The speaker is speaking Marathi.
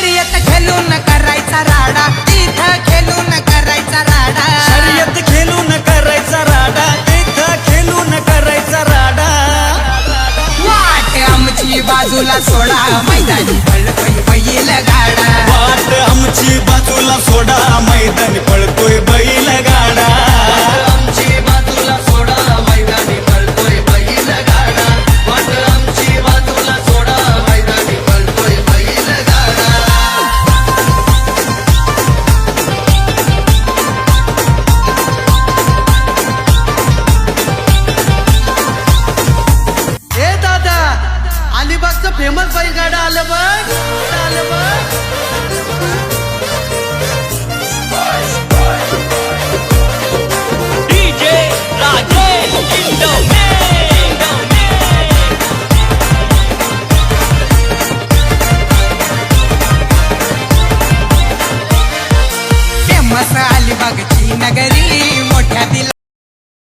शर्यत खेळून करायचा राडा. तिथं खेळून करायचा राडा. शर्यत खेळून करायचा राडा. तिथं खेळून करायचा राडा. वाट आमची बाजूला सोडा. मैदानी पळ पै गाडा. अलिबागचं फेमस बैलगाडा आलं बघ.